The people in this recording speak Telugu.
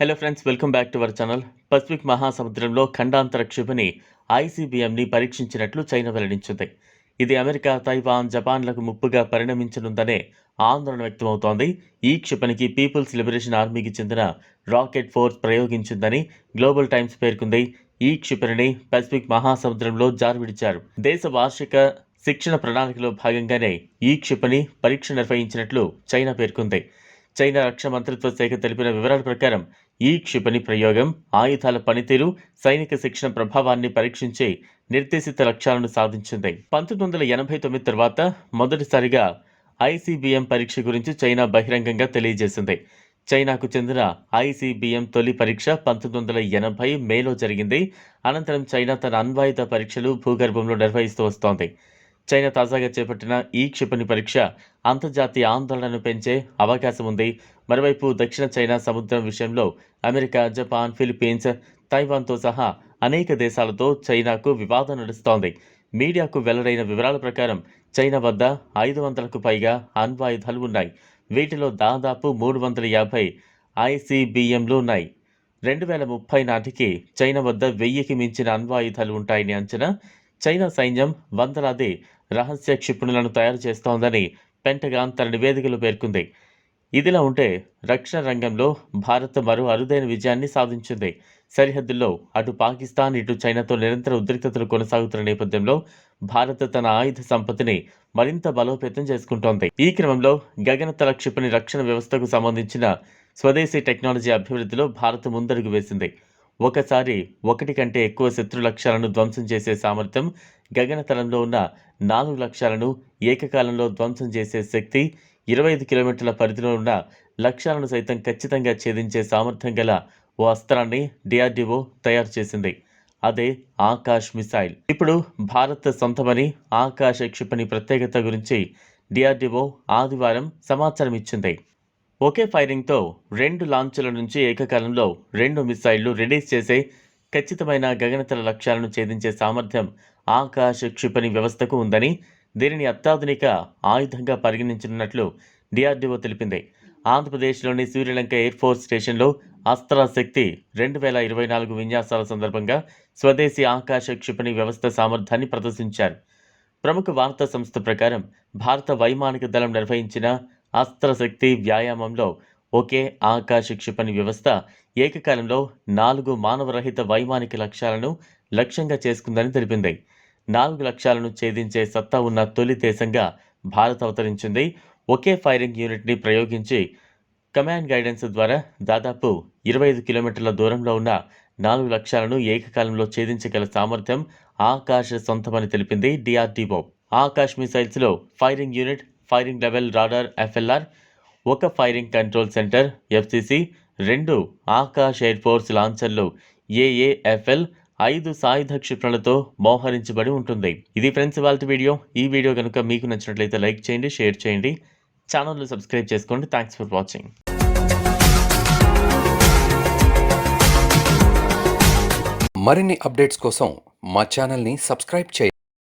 Hello friends welcome back to our channel Pacific మహాసముద్రంలో ఖండాంతర క్షిపణి ఐసీబీఎంని పరీక్షించినట్లు చైనా వెల్లడించింది. ఇది అమెరికా తైవాన్ జపాన్లకు ముప్పుగా పరిణమించనుందనే ఆందోళన వ్యక్తమవుతోంది. ఈ క్షిపణికి పీపుల్స్ లిబరేషన్ ఆర్మీకి చెందిన రాకెట్ ఫోర్స్ ప్రయోగించిందని గ్లోబల్ టైమ్స్ పేర్కొంది. ఈ క్షిపణిని పసిఫిక్ మహాసముద్రంలో జారువిడిచారు దేశ వార్షిక శిక్షణ ప్రణాళికలో భాగంగానే ఈ క్షిపణి పరీక్ష నిర్వహించినట్లు చైనా పేర్కొంది. చైనా రక్షణ మంత్రిత్వ శాఖ తెలిపిన వివరాల ప్రకారం ఈ క్షిపణి ప్రయోగం ఆయుధాల పనితీరు సైనిక శిక్షణ ప్రభావాన్ని పరీక్షించి నిర్దేశిత లక్ష్యాలను సాధించింది. పంతొమ్మిది వందల ఎనభై తొమ్మిది తర్వాత మొదటిసారిగా ఐసీబీఎం పరీక్ష గురించి చైనా బహిరంగంగా తెలియజేసింది. చైనాకు చెందిన ఐసీబీఎం తొలి పరీక్ష పంతొమ్మిది వందల ఎనభై మేలో జరిగింది. అనంతరం చైనా తన అన్వాయుధ పరీక్షలు భూగర్భంలో నిర్వహిస్తూ వస్తోంది. చైనా తాజాగా చేపట్టిన ఈ క్షిపణి పరీక్ష అంతర్జాతీయ ఆందోళనను పెంచే అవకాశం ఉంది. మరోవైపు దక్షిణ చైనా సముద్రం విషయంలో అమెరికా జపాన్ ఫిలిప్పీన్స్ తైవాన్తో సహా అనేక దేశాలతో చైనాకు వివాదం నడుస్తోంది. మీడియాకు వెల్లడైన వివరాల ప్రకారం చైనా వద్ద ఐదు వందలకు పైగా అణ్వాయుధాలు ఉన్నాయి. వీటిలో దాదాపు మూడు వందల యాభై ఐసీబీఎంలు ఉన్నాయి. రెండు వేల ముప్పై నాటికి చైనా వద్ద వెయ్యికి మించిన అణ్వాయుధాలు ఉంటాయని అంచనా చైనా సైన్యం వందలాది రహస్య క్షిపణులను తయారు చేస్తోందని పెంటగాన్ తన నివేదికలో పేర్కొంది. ఇదిలా ఉంటే రక్షణ రంగంలో భారత్ మరో అరుదైన విజయాన్ని సాధించింది. సరిహద్దుల్లో అటు పాకిస్తాన్ ఇటు చైనాతో నిరంతర ఉద్రిక్తతలు కొనసాగుతున్న నేపథ్యంలో భారత్ తన ఆయుధ సంపత్తిని మరింత బలోపేతం చేసుకుంటోంది. ఈ క్రమంలో గగనతల క్షిపణి రక్షణ వ్యవస్థకు సంబంధించిన స్వదేశీ టెక్నాలజీ అభివృద్ధిలో భారత్ ముందడుగు వేసింది. ఒకసారి ఒకటి కంటే ఎక్కువ శత్రు లక్ష్యాలను ధ్వంసం చేసే సామర్థ్యం గగనతలంలో ఉన్న నాలుగు లక్ష్యాలను ఏకకాలంలో ధ్వంసం చేసే శక్తి ఇరవై ఐదు కిలోమీటర్ల పరిధిలో ఉన్న లక్ష్యాలను సైతం ఖచ్చితంగా ఛేదించే సామర్థ్యం గల ఓ అస్త్రాన్ని డిఆర్డిఓ తయారు చేసింది. అదే ఆకాష్ మిసైల్. ఇప్పుడు భారత్ సొంతమని ఆకాశ క్షిపణి ప్రత్యేకత గురించి డిఆర్డిఓ ఆదివారం సమాచారం ఇచ్చింది ఒకే ఫైరింగ్తో రెండు లాంచ్ల నుంచి ఏకకాలంలో రెండు మిసైళ్ళు రిలీజ్ చేసే ఖచ్చితమైన గగనతల లక్ష్యాలను ఛేదించే సామర్థ్యం ఆకాశ క్షిపణి వ్యవస్థకు ఉందని దీనిని అత్యాధునిక ఆయుధంగా పరిగణించనున్నట్లు డిఆర్డీఓ తెలిపింది. ఆంధ్రప్రదేశ్లోని సూర్యలంక ఎయిర్ ఫోర్స్ స్టేషన్లో అస్త్రశక్తి రెండు వేల ఇరవై నాలుగు విన్యాసాల సందర్భంగా స్వదేశీ ఆకాశ క్షిపణి వ్యవస్థ సామర్థ్యాన్ని ప్రదర్శించారు. ప్రముఖ వార్తా సంస్థ ప్రకారం భారత వైమానిక దళం నిర్వహించిన అస్త్రశక్తి వ్యాయామంలో ఒకే ఆకాశ క్షిపణి వ్యవస్థ ఏకకాలంలో నాలుగు మానవరహిత వైమానిక లక్ష్యాలను లక్ష్యంగా చేసుకుందని తెలిపింది. నాలుగు లక్ష్యాలను ఛేదించే సత్తా ఉన్న తొలి దేశంగా భారత్ అవతరించింది. ఒకే ఫైరింగ్ యూనిట్ని ప్రయోగించి కమాండ్ గైడెన్స్ ద్వారా దాదాపు ఇరవై ఐదు కిలోమీటర్ల దూరంలో ఉన్న నాలుగు లక్ష్యాలను ఏకకాలంలో ఛేదించగల సామర్థ్యం ఆకాశ సొంతమని తెలిపింది DRDO. Akash మిసైల్స్లో firing unit firing level radar FLR ఒక ఫైరింగ్ కంట్రోల్ సెంటర్ ఎఫ్సిసి రెండు ఆకాశ్ ఎయిర్ ఫోర్స్ లాంచర్లు ఏఏఎఫ్ఎల్ ఐదు సాయుధ క్షిపణులతో మోహరించబడి ఉంటుంది. ఇది ఫ్రెండ్స్ వాళ్ళ వీడియో. ఈ వీడియో కనుక మీకు నచ్చినట్లయితే లైక్ చేయండి షేర్ చేయండి. ఛానల్ను సబ్స్క్రైబ్ చేసుకోండి. Thanks for watching. మరిన్ని అప్డేట్స్ కోసం మా ఛానల్ని సబ్స్క్రైబ్ చేయండి.